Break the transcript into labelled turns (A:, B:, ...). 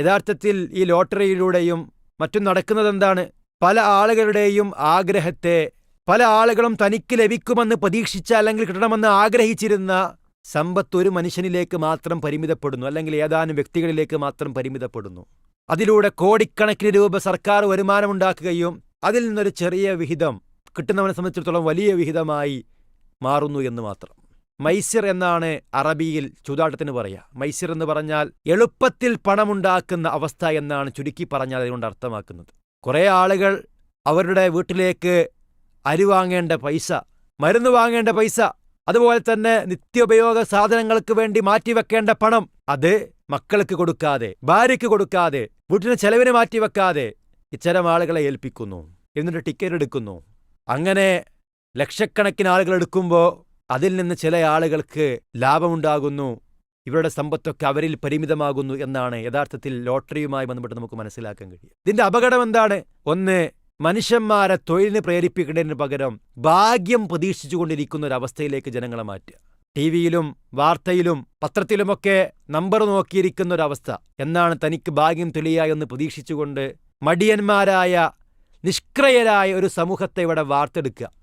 A: യഥാർത്ഥത്തിൽ ഈ ലോട്ടറിയിലൂടെയും മറ്റും നടക്കുന്നതെന്താണ്? പല ആളുകളുടെയും ആഗ്രഹത്തെ പല ആളുകളും തനിക്ക് ലഭിക്കുമെന്ന് പ്രതീക്ഷിച്ച അല്ലെങ്കിൽ കിട്ടണമെന്ന് ആഗ്രഹിച്ചിരുന്ന സമ്പത്ത് ഒരു മനുഷ്യനിലേക്ക് മാത്രം പരിമിതപ്പെടുന്നു അല്ലെങ്കിൽ ഏതാനും വ്യക്തികളിലേക്ക് മാത്രം പരിമിതപ്പെടുന്നു. അതിലൂടെ കോടിക്കണക്കിന് രൂപ സർക്കാർ വരുമാനമുണ്ടാക്കുകയും അതിൽ നിന്നൊരു ചെറിയ വിഹിതം കിട്ടുന്നവനെ സംബന്ധിച്ചിടത്തോളം വലിയ വിഹിതമായി മാറുന്നു എന്ന് മാത്രം. മൈസിർ എന്നാണ് അറബിയിൽ ചൂതാട്ടത്തിന് പറയുക മൈസിർ എന്ന് പറഞ്ഞാൽ എളുപ്പത്തിൽ പണമുണ്ടാക്കുന്ന അവസ്ഥ എന്നാണ് ചുരുക്കി പറഞ്ഞാൽ അതുകൊണ്ട് അർത്ഥമാക്കുന്നത്. കുറേ ആളുകൾ അവരുടെ വീട്ടിലേക്ക് അരി വാങ്ങേണ്ട പൈസ മരുന്ന് വാങ്ങേണ്ട പൈസ അതുപോലെ തന്നെ നിത്യോപയോഗ സാധനങ്ങൾക്ക് വേണ്ടി മാറ്റിവെക്കേണ്ട പണം അത് മക്കൾക്ക് കൊടുക്കാതെ ഭാര്യയ്ക്ക് കൊടുക്കാതെ വീട്ടിന് ചെലവിന് മാറ്റിവെക്കാതെ ഇത്തരം ആളുകളെ ഏൽപ്പിക്കുന്നു. എന്നിട്ട് ടിക്കറ്റ് എടുക്കുന്നു. അങ്ങനെ ലക്ഷക്കണക്കിന് ആളുകൾ എടുക്കുമ്പോൾ അതിൽ നിന്ന് ചില ആളുകൾക്ക് ലാഭമുണ്ടാകുന്നു ഇവരുടെ സമ്പത്തൊക്കെ അവരിൽ പരിമിതമാകുന്നു എന്നാണ് യഥാർത്ഥത്തിൽ ലോട്ടറിയുമായി ബന്ധപ്പെട്ട് നമുക്ക് മനസ്സിലാക്കാൻ കഴിയും ഇതിന്റെ അപകടം എന്താണ്? ഒന്ന് മനുഷ്യന്മാരെ തൊഴിലിന് പ്രേരിപ്പിക്കേണ്ടതിന് പകരം ഭാഗ്യം പ്രതീക്ഷിച്ചുകൊണ്ടിരിക്കുന്ന ഒരു അവസ്ഥയിലേക്ക് ജനങ്ങളെ മാറ്റുക. ടി വിയിലും വാർത്തയിലും പത്രത്തിലുമൊക്കെ നമ്പർ നോക്കിയിരിക്കുന്ന ഒരവസ്ഥ എന്നാണ് തനിക്ക് ഭാഗ്യം തെളിയായി എന്ന് പ്രതീക്ഷിച്ചുകൊണ്ട് മടിയന്മാരായ നിഷ്ക്രയരായ ഒരു സമൂഹത്തെ ഇവിടെ വാർത്തെടുക്കുക.